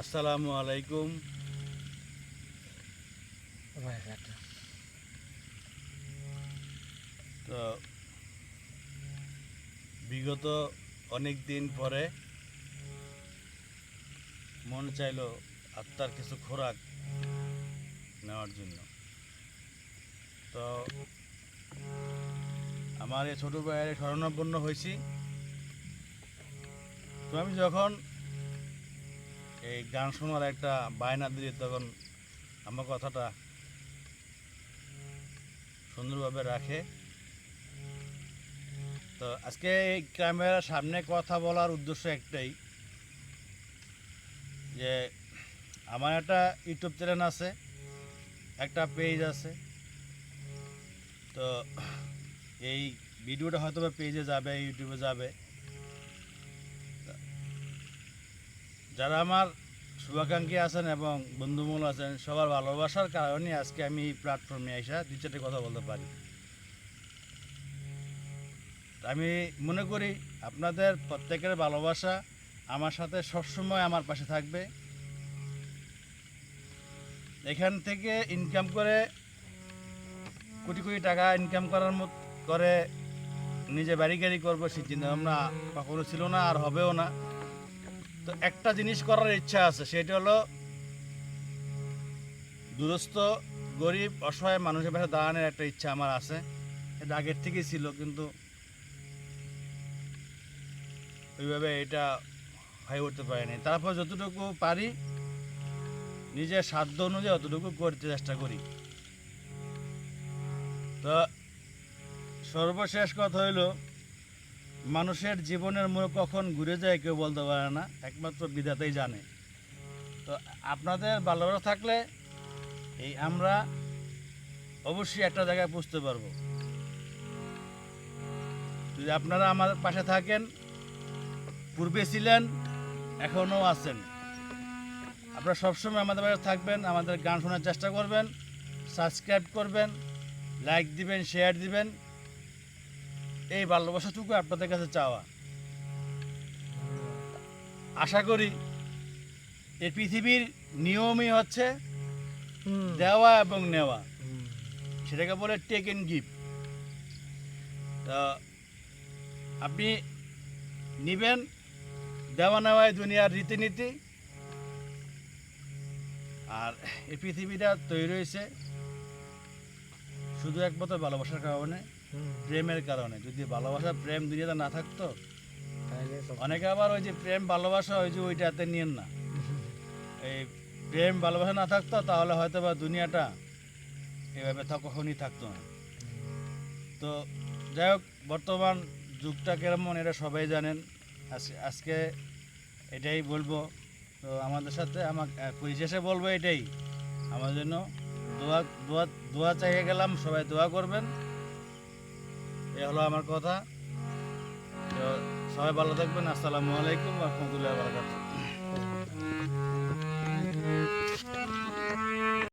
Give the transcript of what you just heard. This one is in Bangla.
আসসালামু আলাইকুম। তো বিগত অনেক দিন পরে মন চাইলো আত্মার কিছু খোরাক নেওয়ার জন্য। তো আমার এই ছোটো ভাইয়ের শরণাপন্ন হয়েছি। তো আমি যখন এই গান শোনার একটা বায়না দিই তখন আমার কথাটা সুন্দরভাবে রাখে। তো আজকে এই ক্যামেরার সামনে কথা বলার উদ্দেশ্য একটাই, যে আমার একটা ইউটিউব চ্যানেল আছে, একটা পেজ আছে। তো এই ভিডিওটা হয়তো পেজে যাবে, ইউটিউবে যাবে। যারা আমার শুভাকাঙ্ক্ষী আছেন এবং বন্ধুমূল আছেন, সবার ভালোবাসার কারণে আজকে আমি এই প্ল্যাটফর্মে এসে দু চারটে কথা বলতে পারি। আমি মনে করি আপনাদের প্রত্যেকের ভালোবাসা আমার সাথে সবসময় আমার পাশে থাকবে। এখান থেকে ইনকাম করে, কোটি কোটি টাকা ইনকাম করার মত করে নিজে বাড়ি গাড়ি করব, সেই চিন্তা ভাবনা কখনো ছিল না আর হবেও না। তো একটা জিনিস করার ইচ্ছা আছে, সেটা হলো দূরস্থ, গরিব, অসহায় মানুষের পাশে দাঁড়ানোর একটা ইচ্ছা আমার আছে। এটা আগের থেকেই ছিল, কিন্তু ওইভাবে এটা হয়ে উঠতে পারিনি। তারপর যতটুকু পারি, নিজের সাধ্য অনুযায়ী অতটুকু করতে চেষ্টা করি। তো সর্বশেষ কথা হইল মানুষের জীবনের মোড় কখন ঘুরে যায় কেউ বলতে পারে না, একমাত্র বিধাতেই জানে। তো আপনাদের ভালোবাসা থাকলে এই আমরা অবশ্যই একটা জায়গায় বুঝতে পারব। যদি আপনারা আমাদের পাশে থাকেন, পূর্বে ছিলেন, এখনও আছেন। আপনারা সবসময় আমাদের পাশে থাকবেন, আমাদের গান শোনার চেষ্টা করবেন, সাবস্ক্রাইব করবেন, লাইক দিবেন, শেয়ার দিবেন। এই ভালোবাসাটুকু আপনাদের কাছে চাওয়া। আশা করি এই পৃথিবীর নিয়মই হচ্ছে দেওয়া এবং নেওয়া। সেটাকে বলে টেক এন্ড গিভ তা আপনি নিবেন দেওয়া নেওয়ায় দুনিয়ার রীতিনীতি। আর এই পৃথিবীটা তৈরি হয়েছে শুধু একমাত্র ভালোবাসার কারণে। প্রেমের কারণে। যদি ভালোবাসা প্রেম দুনিয়াতে না থাকতো অনেকে আবার ওই যে প্রেম ভালোবাসা ওই যে ওইটাতে নিয়েন না। এই প্রেম ভালোবাসা না থাকতো তাহলে হয়তো বা দুনিয়াটা এভাবে কখনই থাকতো না। তো যাই হোক বর্তমান যুগটা কেমন এটা সবাই জানেন। আজ- আজকে এটাই বলব। তো আমাদের সাথে আমার পরিশেষে বলব এটাই। আমার জন্য দোয়া দোয়া দোয়া চাইয়ে গেলাম সবাই দোয়া করবেন। এ হলো আমার কথা। সবাই ভালো থাকবেন। আসসালামু আলাইকুম রহমতুল্লাহ বারকাত